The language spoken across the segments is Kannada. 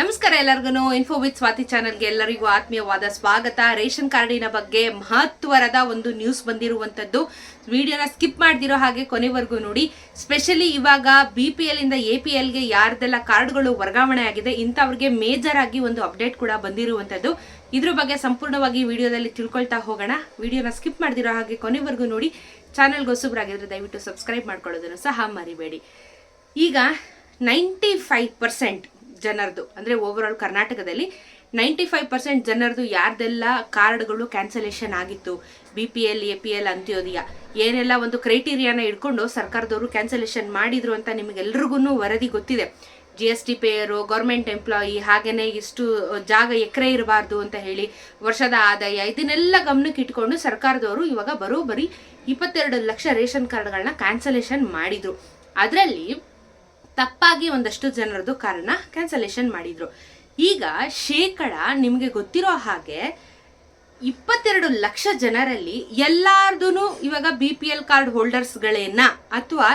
ನಮಸ್ಕಾರ ಎಲ್ಲರಿಗೂ ಇನ್ಫೋ ವಿತ್ ಸ್ವಾತಿ ಚಾನಲ್ಗೆ ಎಲ್ಲರಿಗೂ ಆತ್ಮೀಯವಾದ ಸ್ವಾಗತ. ರೇಷನ್ ಕಾರ್ಡಿನ ಬಗ್ಗೆ ಮಹತ್ವರದ ಒಂದು ನ್ಯೂಸ್ ಬಂದಿರುವಂಥದ್ದು. ವಿಡಿಯೋನ ಸ್ಕಿಪ್ ಮಾಡ್ದಿರೋ ಹಾಗೆ ಕೊನೆವರೆಗೂ ನೋಡಿ. ಸ್ಪೆಷಲಿ ಇವಾಗ ಬಿ ಪಿ ಎಲ್ ಇಂದ ಎ ಪಿ ಎಲ್ಗೆ ಯಾರ್ದೆಲ್ಲ ಕಾರ್ಡ್ಗಳು ವರ್ಗಾವಣೆ ಆಗಿದೆ, ಇಂಥವ್ರಿಗೆ ಮೇಜರ್ ಆಗಿ ಒಂದು ಅಪ್ಡೇಟ್ ಕೂಡ ಬಂದಿರುವಂಥದ್ದು. ಇದ್ರ ಬಗ್ಗೆ ಸಂಪೂರ್ಣವಾಗಿ ವಿಡಿಯೋದಲ್ಲಿ ತಿಳ್ಕೊಳ್ತಾ ಹೋಗೋಣ. ವಿಡಿಯೋನ ಸ್ಕಿಪ್ ಮಾಡ್ದಿರೋ ಹಾಗೆ ಕೊನೆವರೆಗೂ ನೋಡಿ. ಚಾನಲ್ಗೆ ಹೊಸಬ್ರಾಗಿದ್ರೆ ದಯವಿಟ್ಟು ಸಬ್ಸ್ಕ್ರೈಬ್ ಮಾಡ್ಕೊಳ್ಳೋದನ್ನು ಸಹ ಮರಿಬೇಡಿ. ಈಗ ನೈಂಟಿ ಫೈವ್ ಪರ್ಸೆಂಟ್ ಜನರದು. ಅಂದರೆ ಓವರ್ ಆಲ್ ಕರ್ನಾಟಕದಲ್ಲಿ ನೈಂಟಿ ಫೈವ್ ಪರ್ಸೆಂಟ್ ಜನರದು ಯಾರ್ದೆಲ್ಲ ಕಾರ್ಡ್ಗಳು ಕ್ಯಾನ್ಸಲೇಷನ್ ಆಗಿತ್ತು B P L A P L Antyodaya. ಏನೆಲ್ಲ ಒಂದು ಕ್ರೈಟೀರಿಯಾನ ಇಟ್ಕೊಂಡು ಸರ್ಕಾರದವರು ಕ್ಯಾನ್ಸಲೇಷನ್ ಮಾಡಿದ್ರು ಅಂತ ನಿಮಗೆಲ್ರಿಗೂ ವರದಿ ಗೊತ್ತಿದೆ. G S T payer government employee ಹಾಗೆಯೇ ಇಷ್ಟು ಜಾಗ ಎಕರೆ ಇರಬಾರ್ದು ಅಂತ ಹೇಳಿ ವರ್ಷದ ಆದಾಯ ಇದನ್ನೆಲ್ಲ ಗಮನಕ್ಕೆ ಇಟ್ಕೊಂಡು ಸರ್ಕಾರದವರು ಇವಾಗ ಬರೋಬ್ಬರಿ ಇಪ್ಪತ್ತೆರಡು ಲಕ್ಷ ರೇಷನ್ ಕಾರ್ಡ್ಗಳನ್ನ ಕ್ಯಾನ್ಸಲೇಷನ್ ಮಾಡಿದ್ರು. ಅದರಲ್ಲಿ ತಪ್ಪಾಗಿ ಒಂದಷ್ಟು ಜನರದು ಕಾರಣ ಕ್ಯಾನ್ಸಲೇಷನ್ ಮಾಡಿದ್ರು. ಈಗ ಶೇಕಡ ನಿಮಗೆ ಗೊತ್ತಿರೋ ಹಾಗೆ ಇಪ್ಪತ್ತೆರಡು ಲಕ್ಷ ಜನರಲ್ಲಿ ಎಲ್ಲಾರ್ದು ಇವಾಗ ಬಿ ಪಿ ಎಲ್ ಕಾರ್ಡ್ ಹೋಲ್ಡರ್ಸ್ಗಳೇನ ಅಥವಾ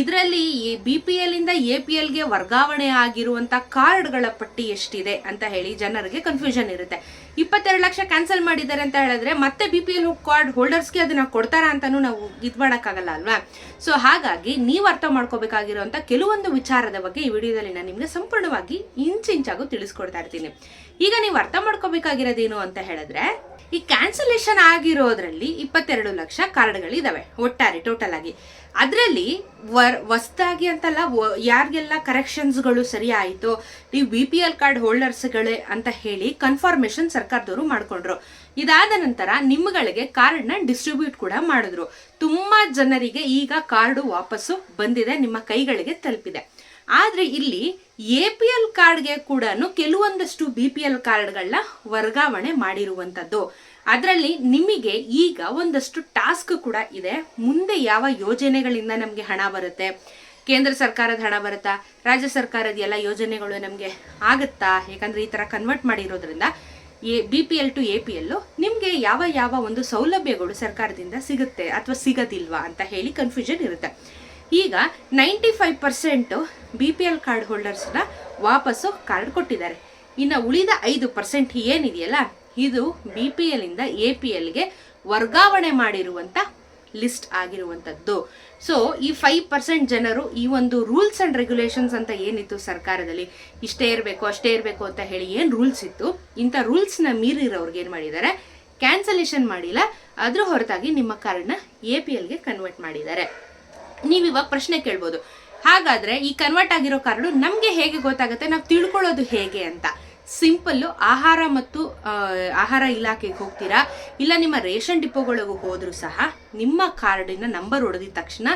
ಇದರಲ್ಲಿ ಬಿ ಪಿ ಎಲ್ ಇಂದ ಎ ಪಿ ಎಲ್ಗೆ ವರ್ಗಾವಣೆ ಆಗಿರುವಂತ ಕಾರ್ಡ್ಗಳ ಪಟ್ಟಿ ಎಷ್ಟಿದೆ ಅಂತ ಹೇಳಿ ಜನರಿಗೆ ಕನ್ಫ್ಯೂಷನ್ ಇರುತ್ತೆ. ಇಪ್ಪತ್ತೆರಡು ಲಕ್ಷ ಕ್ಯಾನ್ಸಲ್ ಮಾಡಿದ್ದಾರೆ ಅಂತ ಹೇಳಿದ್ರೆ ಮತ್ತೆ ಬಿ ಪಿ ಎಲ್ ಕಾರ್ಡ್ ಹೋಲ್ಡರ್ಸ್ಗೆ ಅದನ್ನ ಕೊಡ್ತಾರಾ ಅಂತಾನು ನಾವು ಇದು ಮಾಡೋಕ್ಕಾಗಲ್ಲ ಅಲ್ವಾ? ಸೊ ಹಾಗಾಗಿ ನೀವು ಅರ್ಥ ಮಾಡ್ಕೋಬೇಕಾಗಿರುವಂತ ಕೆಲವೊಂದು ವಿಚಾರದ ಬಗ್ಗೆ ಈ ವಿಡಿಯೋದಲ್ಲಿ ನಾನು ನಿಮಗೆ ಸಂಪೂರ್ಣವಾಗಿ ಇಂಚಿಂಚಾಗೂ ತಿಳಿಸ್ಕೊಡ್ತಾ ಇರ್ತೀನಿ. ಈಗ ನೀವು ಅರ್ಥ ಮಾಡ್ಕೋಬೇಕಾಗಿರೋದೇನು ಅಂತ ಹೇಳಿದ್ರೆ, ಈ ಕ್ಯಾನ್ಸಲೇಷನ್ ಆಗಿರೋದ್ರಲ್ಲಿ ಇಪ್ಪತ್ತೆರಡು ಲಕ್ಷ ಕಾರ್ಡ್ಗಳಿದಾವೆ ಒಟ್ಟಾರೆ ಟೋಟಲ್ ಆಗಿ. ಅದರಲ್ಲಿ ವರ್ ಹೊಸ್ದಾಗಿ ಅಂತಲ್ಲ ಯಾರಿಗೆಲ್ಲ ಕರೆಕ್ಷನ್ಸ್ಗಳು ಸರಿ ಆಯಿತು ನೀವು ಬಿ ಪಿ ಎಲ್ ಕಾರ್ಡ್ ಹೋಲ್ಡರ್ಸ್ಗಳೇ ಅಂತ ಹೇಳಿ ಕನ್ಫರ್ಮೇಶನ್ ಸರ್ಕಾರದವರು ಮಾಡಿಕೊಂಡ್ರು. ಇದಾದ ನಂತರ ನಿಮ್ಗಳಿಗೆ ಕಾರ್ಡ್ನ ಡಿಸ್ಟ್ರಿಬ್ಯೂಟ್ ಕೂಡ ಮಾಡಿದ್ರು. ತುಂಬ ಜನರಿಗೆ ಈಗ ಕಾರ್ಡು ವಾಪಸ್ಸು ಬಂದಿದೆ, ನಿಮ್ಮ ಕೈಗಳಿಗೆ ತಲುಪಿದೆ. ಆದ್ರೆ ಇಲ್ಲಿ ಎ ಪಿ ಎಲ್ ಕಾರ್ಡ್ಗೆ ಕೂಡ ಕೆಲವೊಂದಷ್ಟು ಬಿ ಪಿ ಎಲ್ ಕಾರ್ಡ್ಗಳನ್ನ ವರ್ಗಾವಣೆ ಮಾಡಿರುವಂಥದ್ದು ಅದರಲ್ಲಿ ನಿಮಗೆ ಈಗ ಒಂದಷ್ಟು ಟಾಸ್ಕ್ ಕೂಡ ಇದೆ. ಮುಂದೆ ಯಾವ ಯೋಜನೆಗಳಿಂದ ನಮಗೆ ಹಣ ಬರುತ್ತೆ? ಕೇಂದ್ರ ಸರ್ಕಾರದ ಹಣ ಬರುತ್ತಾ? ರಾಜ್ಯ ಸರ್ಕಾರದ ಎಲ್ಲ ಯೋಜನೆಗಳು ನಮಗೆ ಆಗುತ್ತಾ? ಯಾಕಂದ್ರೆ ಈ ತರ ಕನ್ವರ್ಟ್ ಮಾಡಿರೋದ್ರಿಂದ A B P L to A P ಎಲ್ಲು ನಿಮಗೆ ಯಾವ ಯಾವ ಒಂದು ಸೌಲಭ್ಯಗಳು ಸರ್ಕಾರದಿಂದ ಸಿಗುತ್ತೆ ಅಥವಾ ಸಿಗೋದಿಲ್ವಾ ಅಂತ ಹೇಳಿ ಕನ್ಫ್ಯೂಷನ್ ಇರುತ್ತೆ. ಈಗ ninety five percent B P L card ಹೋಲ್ಡರ್ಸ್ನ ವಾಪಸ್ಸು ಕಾರ್ಡ್ ಕೊಟ್ಟಿದ್ದಾರೆ. ಇನ್ನು ಉಳಿದ ಐದು ಪರ್ಸೆಂಟ್ ಏನಿದೆಯಲ್ಲ, ಇದು ಬಿ ಪಿ ಎಲ್ಲಿಂದ ಎ ಪಿ ಎಲ್ಗೆ ವರ್ಗಾವಣೆ ಮಾಡಿರುವಂಥ ಲಿಸ್ಟ್ ಆಗಿರುವಂಥದ್ದು ಸೊ ಈ ಫೈವ್ ಪರ್ಸೆಂಟ್ ಜನರು ಈ ಒಂದು ರೂಲ್ಸ್ ಆ್ಯಂಡ್ ರೆಗ್ಯುಲೇಷನ್ಸ್ ಅಂತ ಏನಿತ್ತು ಸರ್ಕಾರದಲ್ಲಿ, ಇಷ್ಟೇ ಇರಬೇಕು, ಅಷ್ಟೇ ಇರಬೇಕು ಅಂತ ಹೇಳಿ ಏನು ರೂಲ್ಸ್ ಇತ್ತು, ಇಂಥ ರೂಲ್ಸ್ನ ಮೀರಿರೋರ್ಗೆ ಏನು ಮಾಡಿದ್ದಾರೆ? ಕ್ಯಾನ್ಸಲೇಷನ್ ಮಾಡಿಲ್ಲ ಅದ್ರ ಹೊರತಾಗಿ ನಿಮ್ಮ ಕಾರ್ಡ್ನ ಎ ಪಿ ಎಲ್ಗೆ ಕನ್ವರ್ಟ್ ಮಾಡಿದ್ದಾರೆ. ನೀವು ಪ್ರಶ್ನೆ ಕೇಳ್ಬೋದು. ಹಾಗಾದರೆ ಈ ಕನ್ವರ್ಟ್ ಆಗಿರೋ ಕಾರ್ಡು ನಮಗೆ ಹೇಗೆ ಗೊತ್ತಾಗುತ್ತೆ? ನಾವು ತಿಳ್ಕೊಳ್ಳೋದು ಹೇಗೆ ಅಂತ. ಸಿಂಪಲ್ಲು ಆಹಾರ ಮತ್ತು ಆಹಾರ ಇಲಾಖೆಗೆ ಹೋಗ್ತೀರಾ? ಇಲ್ಲ ನಿಮ್ಮ ರೇಷನ್ ಡಿಪೋಗಳಿಗೂ ಹೋದರೂ ಸಹ ನಿಮ್ಮ ಕಾರ್ಡಿನ ನಂಬರ್ ಹೊಡೆದಿದ ತಕ್ಷಣ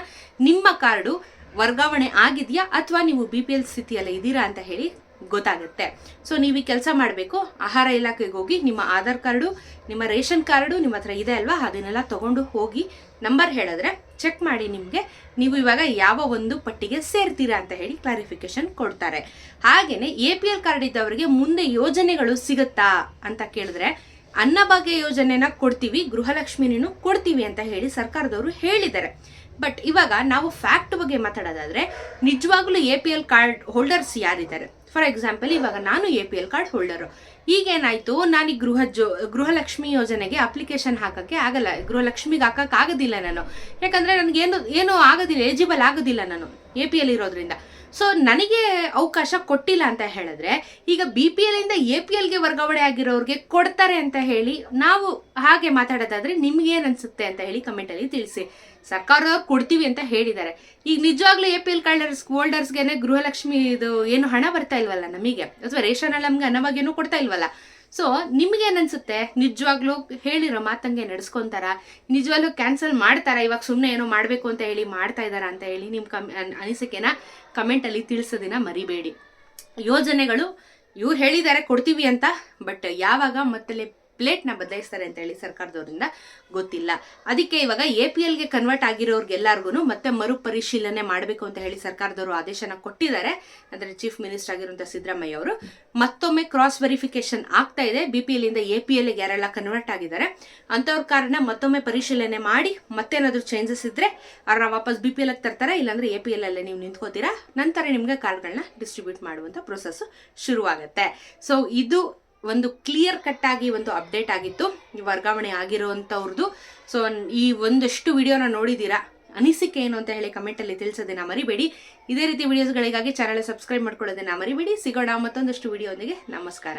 ನಿಮ್ಮ ಕಾರ್ಡು ವರ್ಗಾವಣೆ ಆಗಿದೆಯಾ ಅಥವಾ ನೀವು ಬಿ ಪಿ ಎಲ್ ಸ್ಥಿತಿಯಲ್ಲಿ ಇದ್ದೀರಾ ಅಂತ ಹೇಳಿ ಗೊತ್ತಾಗುತ್ತೆ. ಸೊ ನೀವು ಈ ಕೆಲಸ ಮಾಡಬೇಕು. ಆಹಾರ ಇಲಾಖೆಗೆ ಹೋಗಿ ನಿಮ್ಮ ಆಧಾರ್ ಕಾರ್ಡು, ನಿಮ್ಮ ರೇಷನ್ ಕಾರ್ಡು ನಿಮ್ಮ ಹತ್ರ ಇದೆ ಅಲ್ವಾ? ಅದನ್ನೆಲ್ಲ ತಗೊಂಡು ಹೋಗಿ ನಂಬರ್ ಹೇಳಿದ್ರೆ ಚೆಕ್ ಮಾಡಿ ನಿಮಗೆ ನೀವು ಇವಾಗ ಯಾವ ಒಂದು ಪಟ್ಟಿಗೆ ಸೇರ್ತೀರಾ ಅಂತ ಹೇಳಿ ಕ್ಲಾರಿಫಿಕೇಶನ್ ಕೊಡ್ತಾರೆ. ಹಾಗೆಯೇ ಎ ಪಿ ಎಲ್ ಕಾರ್ಡ್ ಇದ್ದವರಿಗೆ ಮುಂದೆ ಯೋಜನೆಗಳು ಸಿಗುತ್ತಾ ಅಂತ ಕೇಳಿದ್ರೆ ಅನ್ನಭಾಗ್ಯ ಯೋಜನೆನ ಕೊಡ್ತೀವಿ ಗೃಹಲಕ್ಷ್ಮಿನೂ ಕೊಡ್ತೀವಿ ಅಂತ ಹೇಳಿ ಸರ್ಕಾರದವರು ಹೇಳಿದ್ದಾರೆ. ಬಟ್ ಇವಾಗ ನಾವು ಫ್ಯಾಕ್ಟ್ ಬಗ್ಗೆ ಮಾತಾಡೋದಾದ್ರೆ, ನಿಜವಾಗ್ಲೂ A P L card holders ಯಾರಿದ್ದಾರೆ? ಫಾರ್ ಎಕ್ಸಾಂಪಲ್ ಇವಾಗ ನಾನು A P L card holder ಈಗೇನಾಯಿತು? ನಾನು ಈ ಗೃಹ ಜೋ, ಗೃಹಲಕ್ಷ್ಮಿ ಯೋಜನೆಗೆ ಅಪ್ಲಿಕೇಶನ್ ಹಾಕೋಕ್ಕೆ ಆಗಲ್ಲ. ಗೃಹಲಕ್ಷ್ಮಿಗೆ ಹಾಕೋಕ್ಕಾಗೋದಿಲ್ಲ ನಾನು. ಯಾಕಂದ್ರೆ ನನಗೆ ಏನು ಏನು ಆಗೋದಿಲ್ಲ ಎಲಿಜಿಬಲ್ ಆಗೋದಿಲ್ಲ ನಾನು ಎ ಪಿ ಎಲ್ ಇರೋದ್ರಿಂದ. ಸೊ ನನಗೆ ಅವಕಾಶ ಕೊಟ್ಟಿಲ್ಲ ಅಂತ ಹೇಳಿದ್ರೆ, ಈಗ ಬಿ ಪಿ ಎಲ್ ಇಂದ ಎ ಪಿ ಎಲ್ಗೆ ವರ್ಗಾವಣೆ ಆಗಿರೋರಿಗೆ ಕೊಡ್ತಾರೆ ಅಂತ ಹೇಳಿ ನಾವು ಹಾಗೆ ಮಾತಾಡೋದಾದ್ರೆ ನಿಮ್ಗೇನು ಅನ್ಸುತ್ತೆ ಅಂತ ಹೇಳಿ ಕಮೆಂಟಲ್ಲಿ ತಿಳಿಸಿ. ಸರ್ಕಾರ ಕೊಡ್ತೀವಿ ಅಂತ ಹೇಳಿದ್ದಾರೆ. ಈಗ ನಿಜವಾಗ್ಲೂ ಎ ಪಿ ಎಲ್ ಕಾರ್ಡರ್ಸ್ ಹೋಲ್ಡರ್ಸ್ಗೆ ಗೃಹಲಕ್ಷ್ಮಿ ಇದು ಏನು ಹಣ ಬರ್ತಾ ಇಲ್ವಲ್ಲ ನಮಗೆ? ಅಥವಾ ರೇಷನ್ ನಮ್ಗೆ ಅನ್ನವಾಗೇನು ಕೊಡ್ತಾ ಇಲ್ವಲ್ಲ? ಸೊ ನಿಮ್ಗೆ ಅನ್ಸುತ್ತೆ ನಿಜವಾಗ್ಲೂ ಹೇಳಿರೋ ಮಾತಂಗೆ ನಡೆಸ್ಕೊಂತಾರ? ನಿಜವಾಗ್ಲೂ ಕ್ಯಾನ್ಸಲ್ ಮಾಡ್ತಾರ? ಇವಾಗ ಸುಮ್ಮನೆ ಏನೋ ಮಾಡಬೇಕು ಅಂತ ಹೇಳಿ ಮಾಡ್ತಾ ಇದಾರ ಅಂತ ಹೇಳಿ ನಿಮ್ಮ ಕಮ್, ಅನ್- ಅನಿಸಿಕೆನ ಕಮೆಂಟಲ್ಲಿ ತಿಳಿಸೋದಿನ ಮರಿಬೇಡಿ. ಯೋಜನೆಗಳು ಇವ್ರು ಹೇಳಿದ್ದಾರೆ ಕೊಡ್ತೀವಿ ಅಂತ ಬಟ್ ಯಾವಾಗ ಮತ್ತೆ ಪ್ಲೇಟ್ನ ಬದಲಾಯಿಸ್ತಾರೆ ಅಂತ ಹೇಳಿ ಸರ್ಕಾರದವರಿಂದ ಗೊತ್ತಿಲ್ಲ. ಅದಕ್ಕೆ ಇವಾಗ ಎ ಪಿ ಎಲ್ಗೆ ಕನ್ವರ್ಟ್ ಆಗಿರೋರ್ಗೆಲ್ಲರಿಗೂ ಮತ್ತೆ ಮರು ಪರಿಶೀಲನೆ ಮಾಡಬೇಕು ಅಂತ ಹೇಳಿ ಸರ್ಕಾರದವರು ಆದೇಶನ ಕೊಟ್ಟಿದ್ದಾರೆ. ಅಂದರೆ ಚೀಫ್ ಮಿನಿಸ್ಟರ್ ಆಗಿರುವಂಥ ಸಿದ್ದರಾಮಯ್ಯ ಅವರು. ಮತ್ತೊಮ್ಮೆ ಕ್ರಾಸ್ ವೆರಿಫಿಕೇಶನ್ ಆಗ್ತಾ ಇದೆ. ಬಿ ಪಿ ಎಲ್ ಇಂದ ಎ ಪಿ ಎಲ್ಗೆ ಯಾರೆಲ್ಲ ಕನ್ವರ್ಟ್ ಆಗಿದ್ದಾರೆ, ಅಂಥವ್ರ ಕಾರಣ ಮತ್ತೊಮ್ಮೆ ಪರಿಶೀಲನೆ ಮಾಡಿ ಮತ್ತೇನಾದರೂ ಚೇಂಜಸ್ ಇದ್ರೆ ಅವ್ರನ್ನ ವಾಪಸ್ ಬಿ ಪಿ ಎಲ್ಗೆ ತರ್ತಾರೆ? ಇಲ್ಲಾಂದರೆ ಎ ಪಿ ಎಲ್ ಅಲ್ಲೇ ನೀವು ನಿಂತ್ಕೋತೀರಾ? ನಂತರ ನಿಮಗೆ ಕಾರ್ಡ್ಗಳನ್ನ ಡಿಸ್ಟ್ರಿಬ್ಯೂಟ್ ಮಾಡುವಂಥ ಪ್ರೊಸೆಸ್ ಶುರುವಾಗುತ್ತೆ. ಸೊ ಇದು ಒಂದು ಕ್ಲಿಯರ್ ಕಟ್ ಆಗಿ ಒಂದು ಅಪ್ಡೇಟ್ ಆಗಿತ್ತು. ವರ್ಗಾವಣೆ ಆಗಿರೋವಂಥವ್ರದ್ದು ಸೊ ಈ ಒಂದಷ್ಟು ವಿಡಿಯೋನ ನೋಡಿದ್ದೀರಾ ಅನಿಸಿಕೆ ಏನು ಅಂತ ಹೇಳಿ ಕಮೆಂಟಲ್ಲಿ ತಿಳಿಸೋದನ್ನ ಮರಿಬೇಡಿ. ಇದೇ ರೀತಿ ವಿಡಿಯೋಸ್ಗಳಿಗಾಗಿ ಚಾನಲ್ ಸಬ್ಸ್ಕ್ರೈಬ್ ಮಾಡ್ಕೊಳ್ಳೋದನ್ನ ಮರಿಬೇಡಿ. ಸಿಗೋಣ ಮತ್ತೊಂದಷ್ಟು ವಿಡಿಯೋದಿಗೆ ನಮಸ್ಕಾರ.